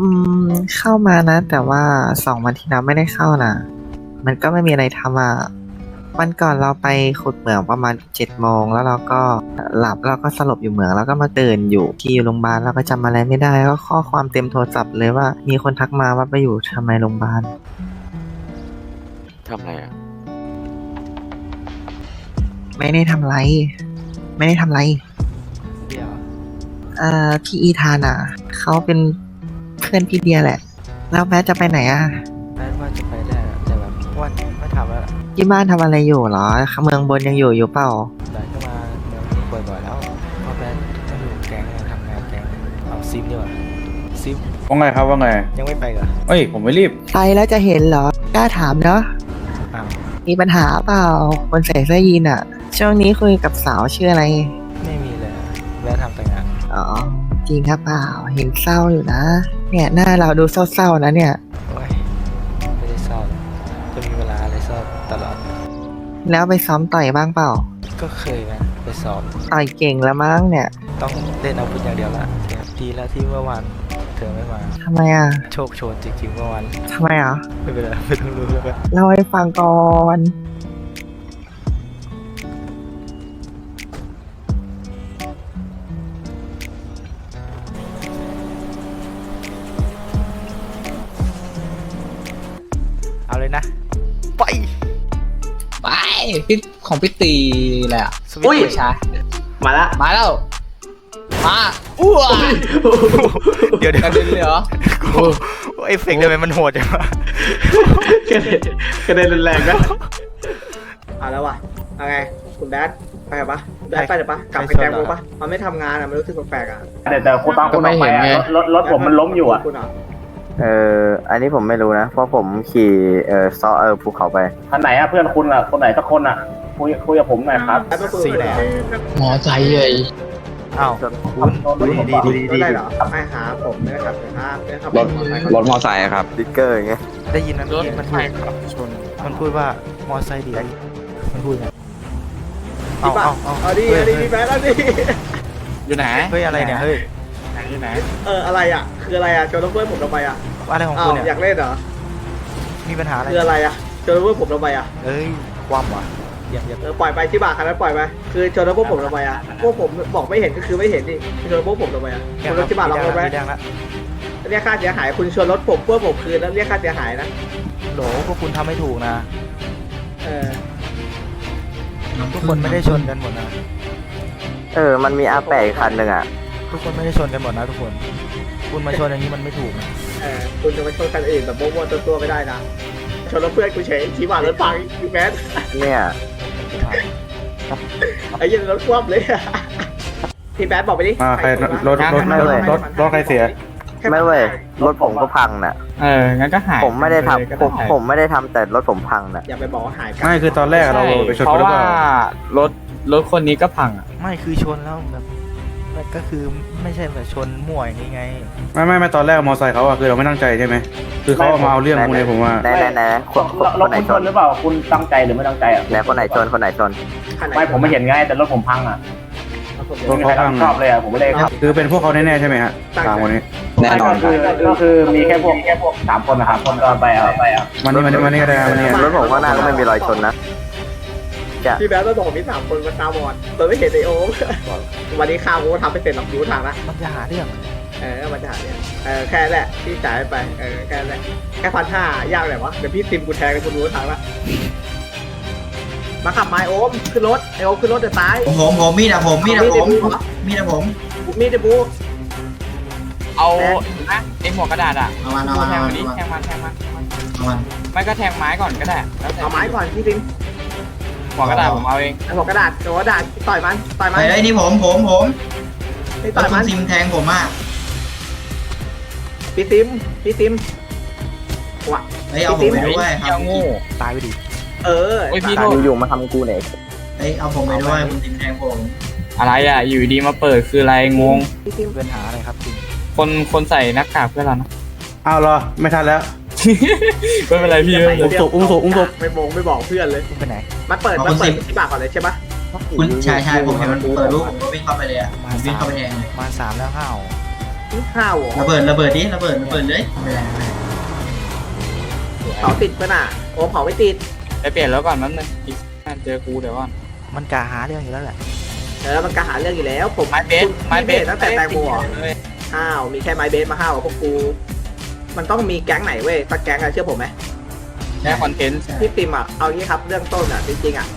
อืม เข้ามานะ แต่ว่าสองวันที่แล้วไม่ได้เข้านะมันก็ไม่มีอะไรทำอะวันก่อนเราไปขุดเหมืองประมาณเจ็ดโมงแล้วเราก็หลับแล้วก็สลบอยู่เหมืองแล้วก็มาตื่นอยู่ที่โรงพยาบาลแล้วก็จำอะไรไม่ได้แล้วก็ข้อความเต็มโทรศัพท์เลยว่า มีคนทักมาว่าไปอยู่ทำไมโรงพยาบาลทำอะไรอะ ไม่ได้ทำไร ไม่ได้ทำไร เดี๋ยว เอ่อพี่อีธานอะเขาเป็น เพื่อนพี่เดียแหละ แล้วแม่จะไปไหนอะแม้ว่าจะไปได้อะแต่แบบวันไม่ทำแล้วที่บ้านทำอะไรอยู่เหรอ เมืองบนยังอยู่อยู่เปล่าหลังจากมาเมืองนี้บ่อยๆแล้วเพราะแบนก็อยู่แก๊งทำงานแก๊งเอาซิมดีกว่าซิมว่าไงครับว่าไง ยังไม่ไปเหรอเอ้ยผมไม่รีบ ไปแล้วจะเห็นเหรอกล้าถามเนาะอ้าวมีปัญหาเปล่าคนใส่เสื้อยีนอะ ช่วงนี้คุยกับสาวชื่ออะไร ไม่มีเลยอะแวะทำแต่งาน อ๋อ จริงครับเปล่าเห็นเศร้าอยู่นะ เนี่ยหน้าเราดูเศร้าๆนะเนี่ย โอ้ยไม่ได้เศร้าจะมีเวลาอะไรเศร้าตลอด แล้วไปซ้อมต่อยบ้างเปล่า ก็เคยนะไปสอบต่อยเก่งแล้วมั้งเนี่ยต้องเล่นอาวุธอย่างเดียวละดีแล้วที่เมื่อวานเธอไม่มา ทำไมอะโชคโชนจริงๆเมื่อวานทำไมอะไม่เป็นไรไม่ต้องรู้แล้วกัน เล่าให้ฟังก่อน พี่ของพี่ตีแหละสวิตช์ช้ามาละมาแล้ว มาอ้วเดี๋ยวเดี๋ยวกระเด็นเลยเหรอกูเอฟเฟกต์ทำไมมันโหดจังวะกระเด็นกระเด็นรุนแรงนะเอาแล้ววะเอาไงคุณแดดไปเหรอปะได้ไปเดี๋ยวปะกลับไปแกงกูปะมันไม่ทำงานอะมันรู้สึกแปลกๆอะแต่แต่คุณตอนคุณออกไปอะรถรถรถผมมันล้มอยู่อะคุณเหรอ เอออันนี้ผมไม่รู้นะ เพราะผมขี่เออซอเออภูเขาไป คันไหนอะเพื่อนคุณอะคนไหนสักคนอะคุยคุยกับผมหน่อยครับแอปเปิลปืนสีแดงหมอใจใหญ่อ้าวคุณดีดีดีดีดีได้เหรอไม่หาผมไม่ได้ครับแต่ถ้าไม่ได้ขับรถรถมอไซค์ครับสติ๊กเกอร์อย่างเงี้ยได้ยินนะเมื่อกี้มันพูดชนมันพูดว่ามอไซค์ดีมันพูดไงเอาเอาเอาเอาดิเอาดิพี่แบดเอาดิอยู่ไหนเฮ้ยอะไรเนี่ยเฮ้ย อยู่ไหนเอออะไรอะ คืออะไรอะโจนเพื่อนผมทำไมอะอะไรของอ้าคุวณเนี่ยอยากเล่นเหรอมีปัญหาอะไรคืออะไรอะโจนเพื่อนผมทำไมอะเอ้ยความวะอย่าอย่าเออปล่อยไปที่บาคันนั้นปล่อยไปคือโจนพวกผมทำไมอะพวกผมบอกไม่เห็นก็คือไม่เห็นนี่โจนพวกผมทำไมอะคุณรถที่บาลองรถไหมแดงละเรียกค่าเสียหายคุณชวนรถผมเพื่อผมคืนแล้วเรียกค่าเสียหายนะโหลพวกคุณทำไม่ถูกนะ เออทุกคนไม่ได้ชนกันหมดนะเออ มันมีอาแปะอีกคันหนึ่งอะ ทุกคนไม่ได้ชนกันหมดนะทุกคน คุณมาชนอย่างนี้มันไม่ถูกนะเออคุณจะไปชนคันอื่นแบบมั่วๆตัวๆไม่ได้นะชนรถเพื่อนกูเฉยชี้บ่ารถพังพี่แมนเนี่ยไอ้เหี้ยันรถคว่ำเลยอะพี่แบดบอกไปดิอ่าใครรถรถรถรถรถรถใครเสีย ไม่เว้ยรถผมก็พังน่ะ เออ งั้นก็หายผมไม่ได้ทำผมผมไม่ได้ทำแต่รถผมพังน่ะ อย่าไปบอกว่าหายกันไม่คือตอนแรกเราไปชนเพเขาราะหรือเปว่าล่ารถรถคนนี้ก็พังอะ ไม่คือชนแล้วแบบ มันก็คือไม่ใช่แบบชนมั่วอย่างนี้ไง ไม่ไม่ไม่ตอนแรกมอไซค์เขาอะคือเราไม่ตั้งใจใช่ไหมคือเขาเอามาเอาเรื่องคุณเลยผมว่า ไหนไหนไหนคนรถครนถไหนคุณชชนนหรือเปล่าคุณตั้งใจหรือไม่ตั้งใจอะไหนคนไหนชนคนไหนชนคันหนไม่ผมไม่เห็นไงแต่รถผมพังอะผมรถไม่มีใครรับผิดชอบเลยอะผมไม่ได้ครับคือเป็นพวกเขาแน่ๆใช่ไหมฮะตามคนนี้แน่นอน ก็คือก็คือมีแค่พวกแค่พวกสามคนนะครับคนก็ไปเอาไปเอามันนี่มันนี่มันนี่ก็ได้มันนี่รถผมข้างหน้าก็ไม่มีรอยชนนะ พี่แบดมาบอกมีสามคนมาตาบอดโดยไม่เห็นไอโอ๊ควันนี้ข้าวกูก็ทำไปเสร็จหรอกดูทางละมันจะหาเรื่องเออมันจะหาเนี่ยเออแค่นั้นแหละที่จ่ายไปเออแค่นั้นแหละแค่พันห้ายากเลยวะเดี๋ยวพี่ซิมกูแทงกันกูรู้ทางละมาขับไม้โอมขึ้นรถไอโอมขึ้นรถเดี๋ยวตายผมผมผมมีดอะผมมีดอะผมมีดอะมีดอะผมมีดเดบูเอานะไอหัวกระดาษอะเอามันเอามันแทเอางมัมันนดิแทงมันแทงมันเอามันไม่ก็แทงไม้ก่อนก็ได้แล้วแต่เอาไม้ก่อนพี่ซิม หัวกระดาษผมเอาเองไอหัวกระดาษหัวกระดาษต่อยมันต่อยมันเฮ้ยเฮ้ยนี่ผมผมผมนี่แล้ต่วอยคุมัณนซิมแทงผมอะพี่ซิมพี่ซิมวะเฮ้ยเอาผมไปด้วยคเหี้รัยบโง่ตายไปดิเออโอ้ยพี่ตาโทษอยู่ๆมาทำกูเนี่ยเฮ้ยเอาผมไปด้วยคุณซิมแทงผมอะไรอะอยู่ดีมาเปิดคืออะไรงงพี่ซิมปัญหาอะไรครับจริงคนคนใส่หน้ากากเพื่อนเรานะอ้าวเหรอไม่ทันแล้วไม่เป็นไรพี่ไม่เป็นไรอุ้มศพอุ้มศพอุ้มศพไม่มงไม่บอกเพื่อนเลยคุณไปไหน มันเปิดมันเปิดที่ปากก่อนเลยใช่ปะคุณชายชายผมเห็นมันเปิดรูปผมก็วิ่งเข้าไปเลยอะผมวิ่งเข้าไปแทงเลยมาสามแล้วห้าวห้าวเหรอระเบิดระเบิดดิระเบิดระเบิดเลยไม่เป็นไรไม่เป็นไรเผาติดปะน่ะโอ้เผาไม่ติดไปเปลี่ยนแล้วก่อนนั้นนึงอีกเจอกูเดี๋ยวก่อนมันกาหาเรื่องอยู่แล้วแหละเออมันกระหาเรื่องอยู่แล้ว ผมไม้เบสคุณไม้เบสตั้งแต่แตงโมเหรอเลยห้าวมีแค่ไม้เบสมาห้าวกับพวกกู มันต้องมีแก๊งไหนเว้ยสักแก๊งอะเชื่อผมไหม แค่คอนเทนต์พี่ปิมอะเอางี้ครับเรื่องต้นอะจริงๆอะ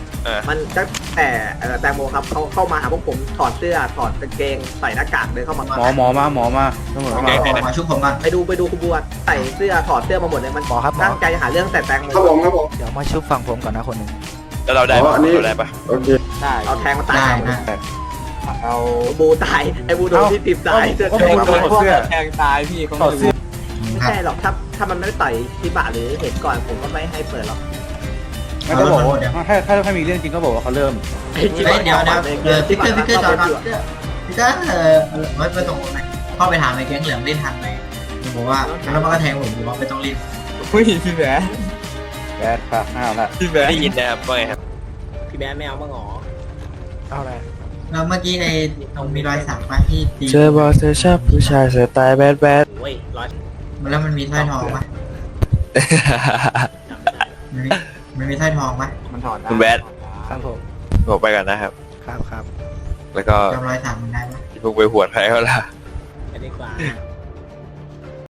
มันตั้งแต่เอ่อแตงโมครับเขาเข้ามาหาพวกผมถอดเสื้อถอดกางเกงใส่หน้ากากเดินเข้ามาหมอหมอมาหมอมาตำรวจขอมาขอขอชุบผมก่อนไปดูไปดูขบวนใส่เสื้อถอดเสื้อมาหมดเลยมันหมอครับหมอ ตั้งใจจะหาเรื่องแต่แตงโมครับผมครับผม เดี๋ยวมาชุบฝั่งผมก่อนนะคนหนึ่งแล้วเราได้ปะเราได้ปะโอเค ได้เอาแทงมาตายได้ครับได้เราบูตายไอ้บูโดนที่ปิมตายเสื้อโอ้แดโหงโดนเสื้อแทงตายพี่เขาถอดเสื้อไม่ ใช่หรอกถ้าถ้ามันไม่ได้ต่อยที่บะหรือเห็นก่อนผมก็ไม่ให้เปิดหรอกไม่ต้องบอกว่าถ้าถ้าถ้ามีเรื่องจริงก็บอกว่าเขาเริ่มไอ้ที่เฮ้ยบะเดี๋ยวเดี๋ยวเออที่พี่เกอร์พี่เกอร์จอดก่อนที่บะพี่เกอร์พี่เกอร์เออไว้ไปตรงไหนเข้าไปถามในแก๊งเหลืองเล่นทันไหมผมบอกว่าแล้วมันก็แทงผมผมบอกไม่ต้องรีบผู้หญิงพี่แหวนแบดค่ะห้าวละพี่แหวนได้ยินนะครับว่าไงครับพี่แม่ไม่เอามาหงอเอาอะไรแล้วเมื่อกี้ในตรงมีรอยสักมาที่ตีเจอบอกเธอชอบผู้ชายสไตล์แบดแบดโอ้ยร้อย แล้วมันมีสร้อยทองปะมันมีมันมีสร้อยทองปะมันถอดได้คุณแบดครับผมบอกไปก่อนนะครับ ครับครับแล้วก็จำรอยสักมันได้ปะพวกไปหวดใครเขาล่ะอันนี้กว่า